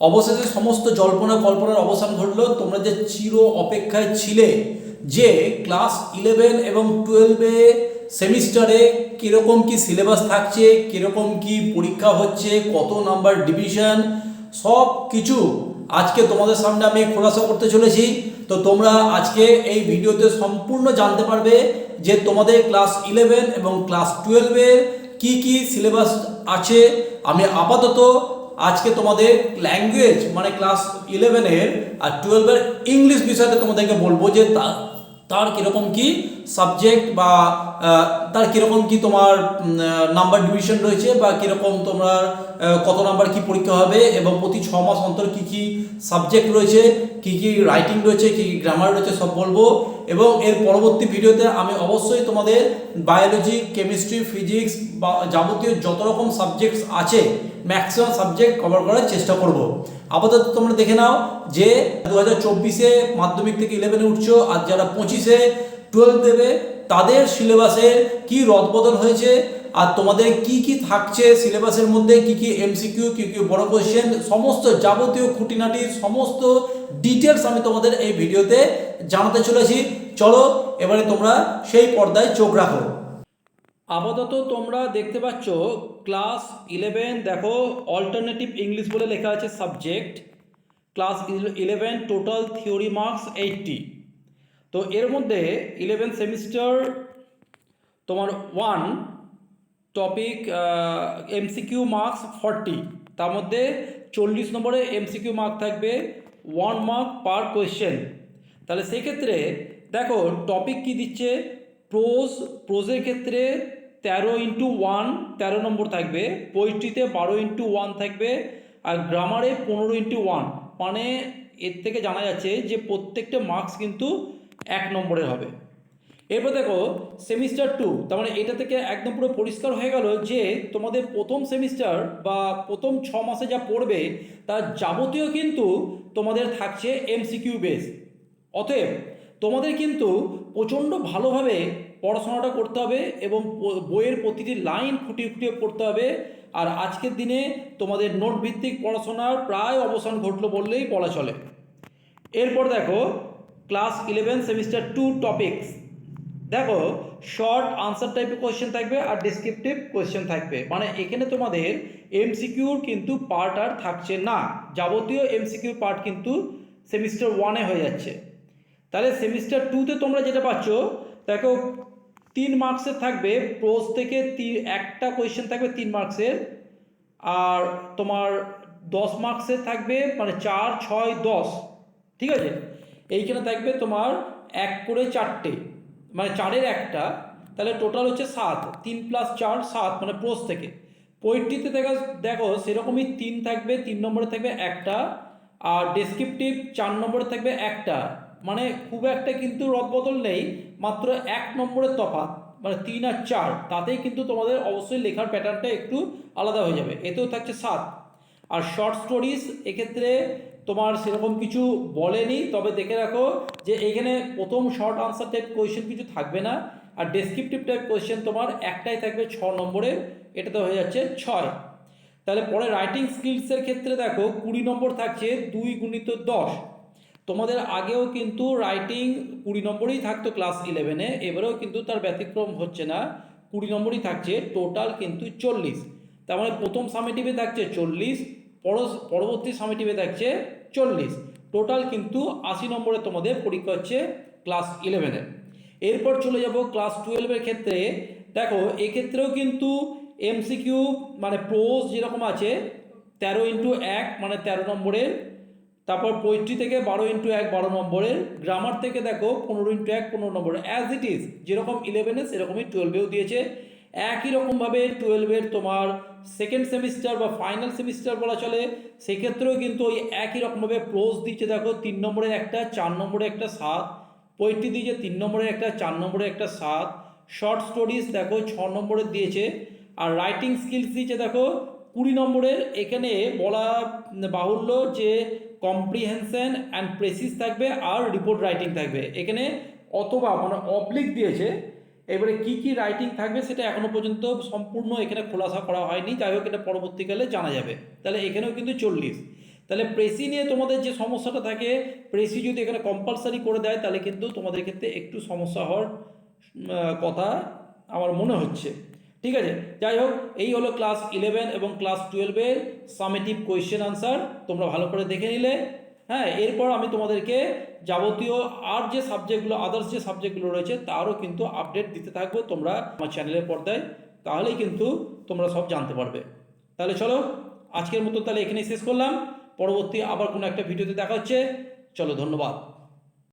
অবশেষে সমস্ত জল্পনা কল্পনার অবসান ঘটল। তোমরা যে চির অপেক্ষায় ছিলে, যে ক্লাস ইলেভেন এবং টুয়েলভে সেমিস্টারে কীরকম কি সিলেবাস থাকছে, কীরকম কি পরীক্ষা হচ্ছে, কত নাম্বার ডিভিশন, সব কিছু আজকে তোমাদের সামনে আমি খোলাসা করতে চলেছি। তো তোমরা আজকে এই ভিডিওতে সম্পূর্ণ জানতে পারবে যে তোমাদের ক্লাস ইলেভেন এবং ক্লাস টুয়েলভের কি কি সিলেবাস আছে। আমি আপাতত আজকে তোমাদের ল্যাঙ্গুয়েজ মানে ক্লাস ইলেভেনের আর টুয়েলভের ইংলিশ বিষয়তে তোমাদেরকে বলব যে তার কীরকম কি সাবজেক্ট বা তার কীরকম কি তোমার নাম্বার ডিভিশন রয়েছে বা কীরকম তোমার কত নাম্বার কি পরীক্ষা হবে এবং প্রতি ছ মাস অন্তর কী কী সাবজেক্ট রয়েছে, কী কী রাইটিং রয়েছে, কী কি গ্রামার রয়েছে সব বলব। এবং এর পরবর্তী ভিডিওতে আমি অবশ্যই তোমাদের বায়োলজি কেমিস্ট্রি ফিজিক্স বা যাবতীয় যত রকম সাবজেক্টস আছে ম্যাক্সিমাম সাবজেক্ট কভার করার চেষ্টা করব। আপাতত তোমরা দেখে নাও যে দু হাজার চব্বিশে মাধ্যমিক থেকে ইলেভেনে উঠছো আর যারা পঁচিশে টুয়েলভ দেবে, তাদের সিলেবাসের কি রদবদল হয়েছে আর তোমাদের কি কি থাকছে সিলেবাসের মধ্যে, কি কি এমসিকিউ কি কি বড় কোয়েশ্চেন সমস্ত যাবতীয় খুঁটিনাটি, সমস্ত ডিটেলস আমি তোমাদের এই ভিডিওতে জানাতে চলেছি। চলো, এবারে তোমরা সেই পর্দায় চোখ রাখো। আপাতত তোমরা দেখতে পাচ্ছ ক্লাস ইলেভেন দেখো অল্টারনেটিভ ইংলিশ বলে লেখা আছে subject class eleven total theory marks eighty তো এর মধ্যে ইলেভেন সেমিস্টার তোমার one topic MCQ marks forty তার মধ্যে চল্লিশ নম্বরে এমসিকিউ মার্ক থাকবে ওয়ান মার্ক পার কোয়েশ্চেন তাহলে সেক্ষেত্রে দেখো টপিক কি দিচ্ছে? প্রোজ প্রোজের ক্ষেত্রে তেরো ইন্টু ওয়ান তেরো নম্বর থাকবে। পোয়েট্রিতে বারো ইন্টু ওয়ান থাকবে আর গ্রামারে পনেরো ইন্টু ওয়ান মানে এর থেকে জানা যাচ্ছে যে প্রত্যেকটা মার্কস কিন্তু এক নম্বরের হবে। এরপর দেখো সেমিস্টার টু তার মানে এটা থেকে একদম পুরো পরিষ্কার হয়ে গেল যে তোমাদের প্রথম সেমিস্টার বা প্রথম ছ মাসে যা পড়বে তার যাবতীয় কিন্তু তোমাদের থাকছে এমসিকিউ বেস অতএব তোমাদের কিন্তু প্রচণ্ড ভালোভাবে পড়াশোনাটা করতে হবে এবং বইয়ের প্রতিটি লাইন খুঁটিয়ে খুঁটিয়ে পড়তে হবে। আর আজকের দিনে তোমাদের নোট ভিত্তিক পড়াশোনার প্রায় অবসান ঘটলো বললেই বলা চলে। এরপর দেখো class eleven semester two topics দেখো শর্ট আনসার টাইপের কোয়েশ্চেন থাকবে আর ডেসক্রিপটিভ কোয়েশ্চেন থাকবে। মানে এখানে তোমাদের এমসিকিউর কিন্তু পার্ট আর থাকছে না। যাবতীয় এমসিকিউ পার্ট কিন্তু সেমিস্টার ওয়ানে হয়ে যাচ্ছে। তাহলে সেমিস্টার টুতে তোমরা যেটা পাচ্ছ, দেখো, তিন মার্কসের থাকবে প্রোজ থেকে একটা কোয়েশ্চেন থাকবে তিন মার্কসের আর তোমার দশ মার্কসের থাকবে মানে চার, ছয়, দশ। ঠিক আছে? এইখানে থাকবে তোমার এক করে চারটে। মানে চারের একটা, তাহলে টোটাল হচ্ছে সাত। তিন প্লাস চার, সাত মানে প্রোজ থেকে। পোয়েট্রিতে দেখো দেখো, সেরকমই তিন থাকবে, তিন নম্বরে থাকবে একটা, আর ডেসক্রিপটিভ চার নম্বরে থাকবে একটা। মানে খুব একটা কিন্তু রদবদল নেই, মাত্র এক নম্বরের তফাৎ মানে তিন আর চার, তাতেই কিন্তু তোমাদের অবশ্যই লেখার প্যাটার্নটা একটু আলাদা হয়ে যাবে। এতেও থাকছে সাত। আর শর্ট স্টোরিজ এক্ষেত্রে তোমার সেরকম কিছু বলেনি, তবে দেখে রাখো যে এখানে প্রথম শর্ট আনসার টাইপ কোয়েশ্চেন কিছু থাকবে না, আর ডেসক্রিপটিভ টাইপ কোয়েশ্চেন তোমার একটাই থাকবে ছ নম্বরের এটাতে হয়ে যাচ্ছে ছয়। তাহলে পরে রাইটিং স্কিলসের ক্ষেত্রে দেখো, কুড়ি নম্বর থাকছে দুই গুণিত দশ। তোমাদের আগেও কিন্তু রাইটিং কুড়ি নম্বরই থাকতো ক্লাস ইলেভেনে এবারেও কিন্তু তার ব্যতিক্রম হচ্ছে না, কুড়ি নম্বরই থাকছে টোটাল কিন্তু চল্লিশ। তার মানে প্রথম সামেটিভে থাকছে চল্লিশ পরবর্তী সামেটিভে থাকছে চল্লিশ। টোটাল কিন্তু আশি নম্বরে তোমাদের পরীক্ষা হচ্ছে ক্লাস ইলেভেনের এরপর চলে যাব ক্লাস টুয়েলভের ক্ষেত্রে। দেখো, এক্ষেত্রেও কিন্তু এমসিকিউ মানে প্রোজ যেরকম আছে, তেরো ইন্টু এক মানে তেরো নম্বরের। তারপর পোয়েট্রি থেকে বারো ইন্টু এক বারো নম্বরের। গ্রামার থেকে দেখো পনেরো ইন্টু এক পনেরো নম্বরের। অ্যাজ ইট ইজ যেরকম ইলেভেনে সেরকমই টুয়েলভেও দিয়েছে। একই রকমভাবে টুয়েলভের তোমার সেকেন্ড সেমিস্টার বা ফাইনাল সেমিস্টার বলা চলে, সেক্ষেত্রেও কিন্তু ওই একই রকমভাবে প্রোজ দিচ্ছে দেখো, তিন নম্বরের একটা, চার নম্বরের একটা সাত পোয়েট্রি দিয়েছে তিন নম্বরের একটা, চার নম্বরের একটা সাত শর্ট স্টোরিজ দেখো ছ নম্বরের দিয়েছে, আর রাইটিং স্কিলস দিয়েছে দেখো কুড়ি নম্বরের, এখানে বলা বাহুল্য যে কম্প্রিহেনশন অ্যান্ড প্রেসিস থাকবে আর রিপোর্ট রাইটিং থাকবে। এখানে অথবা মানে অবলিক দিয়েছে এবারে কি কি রাইটিং থাকবে সেটা এখনও পর্যন্ত সম্পূর্ণ এখানে খোলাসা করা হয়নি। যাই হোক, এটা পরবর্তীকালে জানা যাবে। তাহলে এখানেও কিন্তু চল্লিশ। তাহলে প্রেসি নিয়ে তোমাদের যে সমস্যাটা থাকে, প্রেসি যদি এখানে কম্পালসারি করে দেয়, তাহলে কিন্তু তোমাদের ক্ষেত্রে একটু সমস্যা হওয়ার কথা আমার মনে হচ্ছে। ঠিক আছে? যাই হোক, এই হলো ক্লাস ইলেভেন এবং ক্লাস টুয়েলভের সামেটিভ কোয়েশ্চেন আনসার তোমরা ভালো করে দেখে নিলে। হ্যাঁ এরপর আমি তোমাদেরকে যাবতীয় আর যে সাবজেক্টগুলো আদার্স যে সাবজেক্টগুলো রয়েছে, তারও কিন্তু আপডেট দিতে থাকব তোমরা আমার চ্যানেলের পর্দায়। তাহলেই কিন্তু তোমরা সব জানতে পারবে। তাহলে চলো, আজকের মতো তাহলে এখানেই শেষ করলাম। পরবর্তী আবার কোনো একটা ভিডিওতে দেখা হচ্ছে। চলো, ধন্যবাদ।